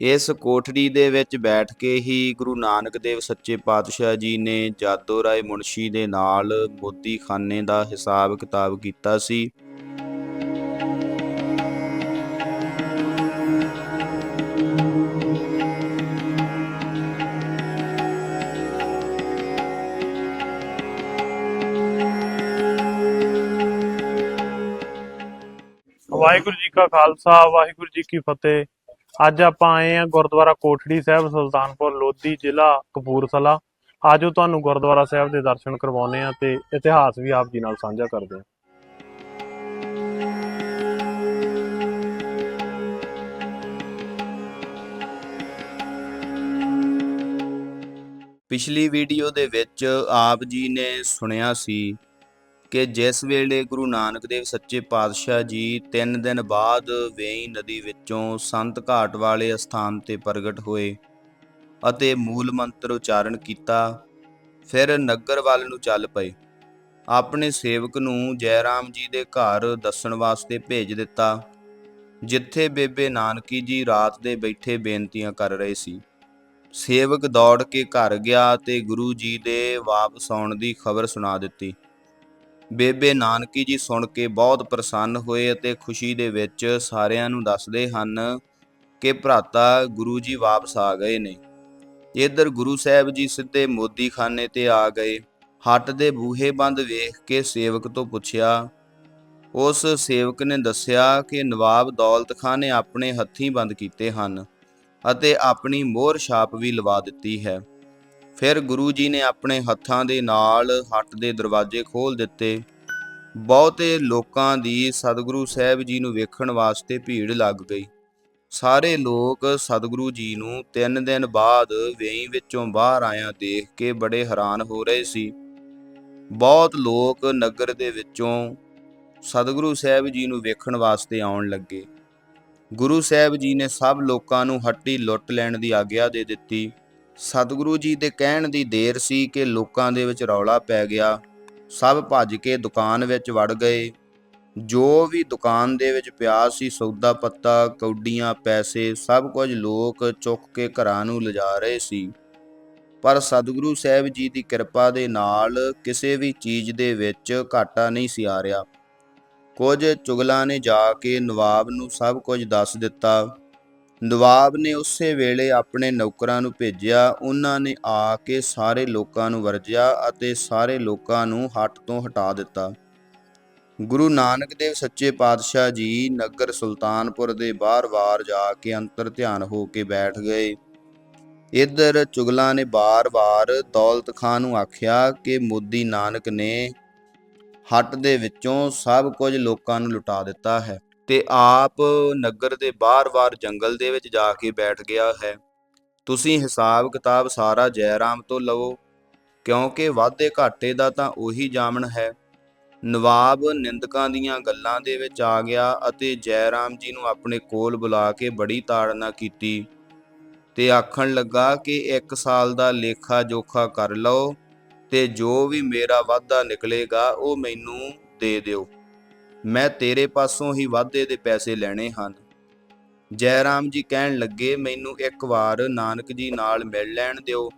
ਇਸ ਕੋਠੜੀ ਦੇ ਵਿੱਚ ਬੈਠ ਕੇ ਹੀ ਗੁਰੂ ਨਾਨਕ ਦੇਵ ਸੱਚੇ ਪਾਤਸ਼ਾਹ ਜੀ ਨੇ ਜਾਦੋ ਰਾਏ ਮੁਨਸ਼ੀ ਦੇ ਨਾਲ ਮੋਦੀਖਾਨੇ ਦਾ ਹਿਸਾਬ ਕਿਤਾਬ ਕੀਤਾ ਸੀ। ਵਾਹਿਗੁਰੂ ਜੀ ਕਾ ਖਾਲਸਾ, ਵਾਹਿਗੁਰੂ ਜੀ ਕੀ ਫਤਿਹ। ਅੱਜ ਆਪਾਂ ਆਏ ਆ ਗੁਰਦੁਆਰਾ ਕੋਠੜੀ ਸਾਹਿਬ, ਸੁਲਤਾਨਪੁਰ, ਲੋਧੀ ਜ਼ਿਲ੍ਹਾ, ਕਪੂਰਥਲਾ। ਆਜੋ ਤੁਹਾਨੂੰ ਗੁਰਦੁਆਰਾ ਸਾਹਿਬ ਦੇ ਦਰਸ਼ਨ ਕਰਵਾਉਨੇ ਆ ਤੇ ਇਤਿਹਾਸ ਵੀ ਆਪ ਜੀ ਨਾਲ ਸਾਂਝਾ ਕਰਦੇ ਆ ਪਿਛਲੀ ਵੀਡੀਓ ਦੇ ਵਿੱਚ ਆਪ ਜੀ ਨੇ ਸੁਣਿਆ ਸੀ ਕਿ ਜਿਸ ਵੇਲੇ ਗੁਰੂ ਨਾਨਕ ਦੇਵ ਸੱਚੇ ਪਾਤਸ਼ਾਹ ਜੀ 3 ਦਿਨ ਬਾਅਦ ਵੇਈ ਨਦੀ ਵਿੱਚੋਂ ਸੰਤ ਘਾਟ ਵਾਲੇ ਸਥਾਨ ਤੇ ਪ੍ਰਗਟ ਹੋਏ ਅਤੇ ਮੂਲ ਮੰਤਰ ਉਚਾਰਨ ਕੀਤਾ, ਫਿਰ ਨਗਰ ਵੱਲ ਨੂੰ ਚੱਲ ਪਏ। ਆਪਣੇ ਸੇਵਕ ਨੂੰ ਜੈਰਾਮ ਜੀ ਦੇ ਘਰ ਦੱਸਣ ਵਾਸਤੇ ਭੇਜ ਦਿੱਤਾ, ਜਿੱਥੇ ਬੇਬੇ ਨਾਨਕੀ ਜੀ ਰਾਤ ਦੇ ਬੈਠੇ ਬੇਨਤੀਆਂ ਕਰ ਰਹੇ ਸੀ। ਸੇਵਕ ਦੌੜ ਕੇ ਘਰ ਗਿਆ ਤੇ ਗੁਰੂ ਜੀ ਦੇ ਵਾਪਸ ਆਉਣ ਦੀ ਖਬਰ ਸੁਣਾ ਦਿੱਤੀ। ਬੇਬੇ ਨਾਨਕੀ ਜੀ ਸੁਣ ਕੇ ਬਹੁਤ ਪ੍ਰਸੰਨ ਹੋਏ ਅਤੇ ਖੁਸ਼ੀ ਦੇ ਵਿੱਚ ਸਾਰਿਆਂ ਨੂੰ ਦੱਸਦੇ ਹਨ ਕਿ ਭਰਾਤਾ ਗੁਰੂ ਜੀ ਵਾਪਸ ਆ ਗਏ ਨੇ। ਇੱਧਰ ਗੁਰੂ ਸਾਹਿਬ ਜੀ ਸਿੱਧੇ ਮੋਦੀਖਾਨੇ ਤੇ ਆ ਗਏ। ਹੱਟ ਦੇ ਬੂਹੇ ਬੰਦ ਵੇਖ ਕੇ ਸੇਵਕ ਤੋਂ ਪੁੱਛਿਆ, ਉਸ ਸੇਵਕ ਨੇ ਦੱਸਿਆ ਕਿ ਨਵਾਬ ਦੌਲਤ ਖਾਨ ਨੇ ਆਪਣੇ ਹੱਥੀਂ ਬੰਦ ਕੀਤੇ ਹਨ ਅਤੇ ਆਪਣੀ ਮੋਹਰ ਛਾਪ ਵੀ ਲਵਾ ਦਿੱਤੀ ਹੈ। ਫਿਰ ਗੁਰੂ ਜੀ ਨੇ ਆਪਣੇ ਹੱਥਾਂ ਦੇ ਨਾਲ ਹੱਟ ਦੇ ਦਰਵਾਜ਼ੇ ਖੋਲ ਦਿੱਤੇ। ਬਹੁਤੇ ਲੋਕਾਂ ਦੀ ਸਤਿਗੁਰੂ ਸਾਹਿਬ ਜੀ ਨੂੰ ਵੇਖਣ ਵਾਸਤੇ ਭੀੜ ਲੱਗ ਗਈ। ਸਾਰੇ ਲੋਕ ਸਤਿਗੁਰੂ ਜੀ ਨੂੰ ਤਿੰਨ ਦਿਨ ਬਾਅਦ ਵੇਈ ਵਿੱਚੋਂ ਬਾਹਰ ਆਇਆ ਦੇਖ ਕੇ ਬੜੇ ਹੈਰਾਨ ਹੋ ਰਹੇ ਸੀ। ਬਹੁਤ ਲੋਕ ਨਗਰ ਦੇ ਵਿੱਚੋਂ ਸਤਿਗੁਰੂ ਸਾਹਿਬ ਜੀ ਨੂੰ ਵੇਖਣ ਵਾਸਤੇ ਆਉਣ ਲੱਗੇ। ਗੁਰੂ ਸਾਹਿਬ ਜੀ ਨੇ ਸਭ ਲੋਕਾਂ ਨੂੰ ਹੱਟੀ ਲੁੱਟ ਲੈਣ ਦੀ ਆਗਿਆ ਦੇ ਦਿੱਤੀ। ਸਤਿਗੁਰੂ ਜੀ ਦੇ ਕਹਿਣ ਦੀ ਦੇਰ ਸੀ ਕਿ ਲੋਕਾਂ ਦੇ ਵਿੱਚ ਰੌਲਾ ਪੈ ਗਿਆ। ਸਭ ਭੱਜ ਕੇ ਦੁਕਾਨ ਵਿੱਚ ਵੜ ਗਏ। ਜੋ ਵੀ ਦੁਕਾਨ ਦੇ ਵਿੱਚ ਪਿਆ ਸੀ, ਸੌਦਾ ਪੱਤਾ, ਕੌਡੀਆਂ, ਪੈਸੇ, ਸਭ ਕੁਝ ਲੋਕ ਚੁੱਕ ਕੇ ਘਰਾਂ ਨੂੰ ਲਿਜਾ ਰਹੇ ਸੀ। ਪਰ ਸਤਿਗੁਰੂ ਸਾਹਿਬ ਜੀ ਦੀ ਕਿਰਪਾ ਦੇ ਨਾਲ ਕਿਸੇ ਵੀ ਚੀਜ਼ ਦੇ ਵਿੱਚ ਘਾਟਾ ਨਹੀਂ ਸੀ ਆ ਰਿਹਾ। ਕੁਝ ਚੁਗਲਾਂ ਨੇ ਜਾ ਕੇ ਨਵਾਬ ਨੂੰ ਸਭ ਕੁਝ ਦੱਸ ਦਿੱਤਾ। ਨਵਾਬ ਨੇ ਉਸੇ ਵੇਲੇ ਆਪਣੇ ਨੌਕਰਾਂ ਨੂੰ ਭੇਜਿਆ। ਉਹਨਾਂ ਨੇ ਆ ਕੇ ਸਾਰੇ ਲੋਕਾਂ ਨੂੰ ਵਰਜਿਆ ਅਤੇ ਸਾਰੇ ਲੋਕਾਂ ਨੂੰ ਹੱਟ ਤੋਂ ਹਟਾ ਦਿੱਤਾ। ਗੁਰੂ ਨਾਨਕ ਦੇਵ ਸੱਚੇ ਪਾਤਸ਼ਾਹ ਜੀ ਨਗਰ ਸੁਲਤਾਨਪੁਰ ਦੇ ਬਾਰ-ਬਾਰ ਜਾ ਕੇ ਅੰਤਰ ਧਿਆਨ ਹੋ ਕੇ ਬੈਠ ਗਏ। ਇੱਧਰ ਚੁਗਲਾਂ ਨੇ ਬਾਰ-ਬਾਰ ਦੌਲਤ ਖਾਨ ਨੂੰ ਆਖਿਆ ਕਿ ਮੋਦੀ ਨਾਨਕ ਨੇ ਹੱਟ ਦੇ ਵਿੱਚੋਂ ਸਭ ਕੁਝ ਲੋਕਾਂ ਨੂੰ ਲੁਟਾ ਦਿੱਤਾ ਹੈ। ਤੇ ਆਪ ਨਗਰ ਦੇ ਬਾਹਰ-ਬਾਹਰ ਜੰਗਲ ਦੇ ਵਿੱਚ ਜਾ ਕੇ ਬੈਠ ਗਿਆ ਹੈ। ਤੁਸੀਂ ਹਿਸਾਬ ਕਿਤਾਬ ਸਾਰਾ ਜੈਰਾਮ ਤੋਂ ਲਵੋ, ਕਿਉਂਕਿ ਵਾਧੇ ਘਾਟੇ ਦਾ ਤਾਂ ਉਹੀ ਜਾਮਣ ਹੈ। ਨਵਾਬ ਨਿੰਦਕਾਂ ਦੀਆਂ ਗੱਲਾਂ ਦੇ ਵਿੱਚ ਆ ਗਿਆ ਅਤੇ ਜੈਰਾਮ ਜੀ ਨੂੰ ਆਪਣੇ ਕੋਲ ਬੁਲਾ ਕੇ ਬੜੀ ਤਾੜਨਾ ਕੀਤੀ ਤੇ ਆਖਣ ਲੱਗਾ ਕਿ ਇੱਕ ਸਾਲ ਦਾ ਲੇਖਾ ਜੋਖਾ ਕਰ ਲਓ ਤੇ ਜੋ ਵੀ ਮੇਰਾ ਵਾਧਾ ਨਿਕਲੇਗਾ ਉਹ ਮੈਨੂੰ ਦੇ ਦਿਓ। ਮੈਂ ਤੇਰੇ ਪਾਸੋਂ ਹੀ ਵਾਧੇ ਦੇ ਪੈਸੇ ਲੈਣੇ ਹਨ। ਜੈਰਾਮ ਜੀ ਕਹਿਣ ਲੱਗੇ, ਮੈਨੂੰ ਇੱਕ ਵਾਰ ਨਾਨਕ ਜੀ ਨਾਲ ਮਿਲ ਲੈਣ ਦਿਓ।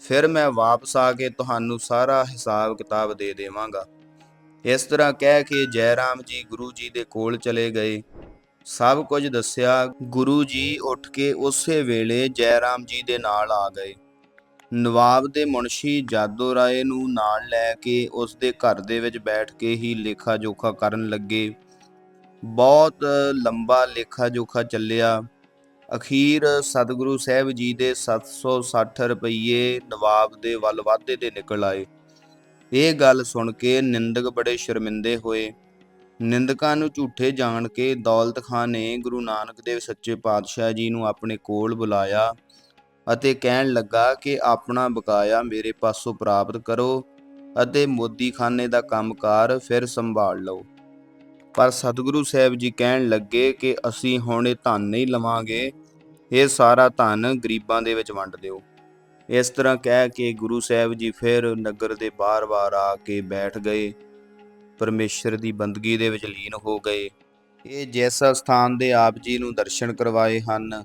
ਫਿਰ ਮੈਂ ਵਾਪਸ ਆ ਕੇ ਤੁਹਾਨੂੰ ਸਾਰਾ ਹਿਸਾਬ ਕਿਤਾਬ ਦੇ ਦੇਵਾਂਗਾ। ਇਸ ਤਰ੍ਹਾਂ ਕਹਿ ਕੇ ਜੈਰਾਮ ਜੀ ਗੁਰੂ ਜੀ ਦੇ ਕੋਲ ਚਲੇ ਗਏ। ਸਭ ਕੁਝ ਦੱਸਿਆ। ਗੁਰੂ ਜੀ ਉੱਠ ਕੇ ਉਸੇ ਵੇਲੇ ਜੈਰਾਮ ਜੀ ਦੇ ਨਾਲ ਆ ਗਏ। ਨਵਾਬ ਦੇ ਮੁਨਸ਼ੀ ਜਾਦੋ ਰਾਏ ਨੂੰ ਨਾਲ ਲੈ ਕੇ ਉਸ ਦੇ ਘਰ ਦੇ ਵਿੱਚ ਬੈਠ ਕੇ ਹੀ ਲੇਖਾ ਜੋਖਾ ਕਰਨ ਲੱਗੇ। ਬਹੁਤ ਲੰਬਾ ਲੇਖਾ ਜੋਖਾ ਚੱਲਿਆ। ਅਖੀਰ ਸਤਿਗੁਰੂ ਸਾਹਿਬ ਜੀ ਦੇ 760 ਰੁਪਏ ਨਵਾਬ ਦੇ ਵੱਲ ਵਾਧੇ ਦੇ ਨਿਕਲ ਆਏ। ਇਹ ਗੱਲ ਸੁਣ ਕੇ ਨਿੰਦਕ ਬੜੇ ਸ਼ਰਮਿੰਦੇ ਹੋਏ। ਨਿੰਦਕਾਂ ਨੂੰ ਝੂਠੇ ਜਾਣ ਕੇ ਦੌਲਤ ਖਾਨ ਨੇ ਗੁਰੂ ਨਾਨਕ ਦੇਵ ਸੱਚੇ ਪਾਤਸ਼ਾਹ ਜੀ ਨੂੰ ਆਪਣੇ ਕੋਲ ਬੁਲਾਇਆ। ਅਤੇ ਕਹਿਣ ਲੱਗਾ ਕਿ ਆਪਣਾ ਬਕਾਇਆ ਮੇਰੇ ਪਾਸੋਂ ਪ੍ਰਾਪਤ ਕਰੋ ਅਤੇ ਮੋਦੀਖਾਨੇ ਦਾ ਕੰਮਕਾਰ ਫਿਰ ਸੰਭਾਲ ਲਓ। ਪਰ ਸਤਿਗੁਰੂ ਸਾਹਿਬ ਜੀ ਕਹਿਣ ਲੱਗੇ ਕਿ ਅਸੀਂ ਹੁਣ ਇਹ ਧਨ ਨਹੀਂ ਲਵਾਂਗੇ, ਇਹ ਸਾਰਾ ਧਨ ਗਰੀਬਾਂ ਦੇ ਵਿੱਚ ਵੰਡ ਦਿਓ। ਇਸ ਤਰ੍ਹਾਂ ਕਹਿ ਕੇ ਗੁਰੂ ਸਾਹਿਬ ਜੀ ਫਿਰ ਨਗਰ ਦੇ ਬਾਰ-ਬਾਰ ਆ ਕੇ ਬੈਠ ਗਏ। ਪਰਮੇਸ਼ਰ ਦੀ ਬੰਦਗੀ ਦੇ ਵਿੱਚ ਲੀਨ ਹੋ ਗਏ। ਇਹ ਜਿਸ ਸਥਾਨ ਦੇ ਆਪ ਜੀ ਨੂੰ ਦਰਸ਼ਨ ਕਰਵਾਏ ਹਨ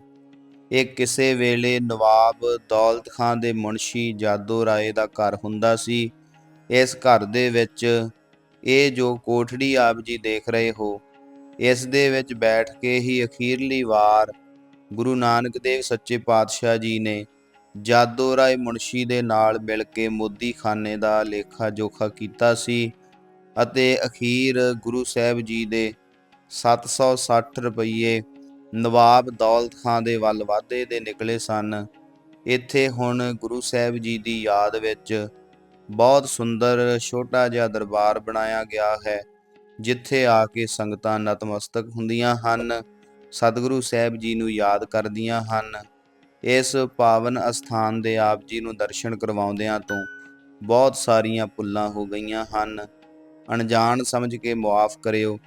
ਇਹ ਕਿਸੇ ਵੇਲੇ ਨਵਾਬ ਦੌਲਤ ਖਾਨ ਦੇ ਮੁਨਸ਼ੀ ਜਾਦੋ ਰਾਏ ਦਾ ਘਰ ਹੁੰਦਾ ਸੀ। ਇਸ ਘਰ ਦੇ ਵਿੱਚ ਇਹ ਜੋ ਕੋਠੜੀ ਆਪ ਜੀ ਦੇਖ ਰਹੇ ਹੋ, ਇਸ ਦੇ ਵਿੱਚ ਬੈਠ ਕੇ ਹੀ ਅਖੀਰਲੀ ਵਾਰ ਗੁਰੂ ਨਾਨਕ ਦੇਵ ਸੱਚੇ ਪਾਤਸ਼ਾਹ ਜੀ ਨੇ ਜਾਦੋ ਰਾਏ ਮੁਨਸ਼ੀ ਦੇ ਨਾਲ ਮਿਲ ਕੇ ਮੋਦੀਖਾਨੇ ਦਾ ਲੇਖਾ ਜੋਖਾ ਕੀਤਾ ਸੀ ਅਤੇ ਅਖੀਰ ਗੁਰੂ ਸਾਹਿਬ ਜੀ ਦੇ 760 ਰੁਪਏ ਨਵਾਬ ਦੌਲਤ ਖਾਂ ਦੇ ਵੱਲ ਵਾਧੇ ਦੇ ਨਿਕਲੇ ਸਨ। ਇੱਥੇ ਹੁਣ ਗੁਰੂ ਸਾਹਿਬ ਜੀ ਦੀ ਯਾਦ ਵਿੱਚ ਬਹੁਤ ਸੁੰਦਰ ਛੋਟਾ ਜਿਹਾ ਦਰਬਾਰ ਬਣਾਇਆ ਗਿਆ ਹੈ, ਜਿੱਥੇ ਆ ਕੇ ਸੰਗਤਾਂ ਨਤਮਸਤਕ ਹੁੰਦੀਆਂ ਹਨ, ਸਤਿਗੁਰੂ ਸਾਹਿਬ ਜੀ ਨੂੰ ਯਾਦ ਕਰਦੀਆਂ ਹਨ। ਇਸ ਪਾਵਨ ਅਸਥਾਨ ਦੇ ਆਪ ਜੀ ਨੂੰ ਦਰਸ਼ਨ ਕਰਵਾਉਂਦਿਆਂ ਤੋਂ ਬਹੁਤ ਸਾਰੀਆਂ ਭੁੱਲਾਂ ਹੋ ਗਈਆਂ ਹਨ। ਅਣਜਾਣ ਸਮਝ ਕੇ ਮੁਆਫ ਕਰਿਓ।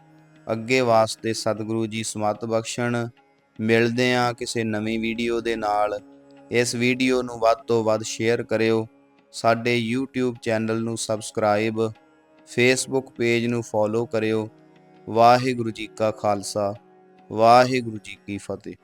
ਅੱਗੇ ਵਾਸਤੇ ਸਤਿਗੁਰੂ ਜੀ ਸਮਤ ਬਖਸ਼ਣ। ਮਿਲਦੇ ਆ ਕਿਸੇ ਨਵੀਂ ਵੀਡੀਓ ਦੇ ਨਾਲ। ਇਸ ਵੀਡੀਓ ਨੂੰ ਵੱਧ ਤੋਂ ਵੱਧ ਸ਼ੇਅਰ ਕਰਿਓ। ਸਾਡੇ YouTube ਚੈਨਲ ਨੂੰ ਸਬਸਕ੍ਰਾਈਬ Facebook ਪੇਜ ਨੂੰ ਫੋਲੋ ਕਰਿਓ। ਵਾਹਿਗੁਰੂ ਜੀ ਕਾ ਖਾਲਸਾ, ਵਾਹਿਗੁਰੂ ਜੀ ਕੀ ਫਤਿਹ।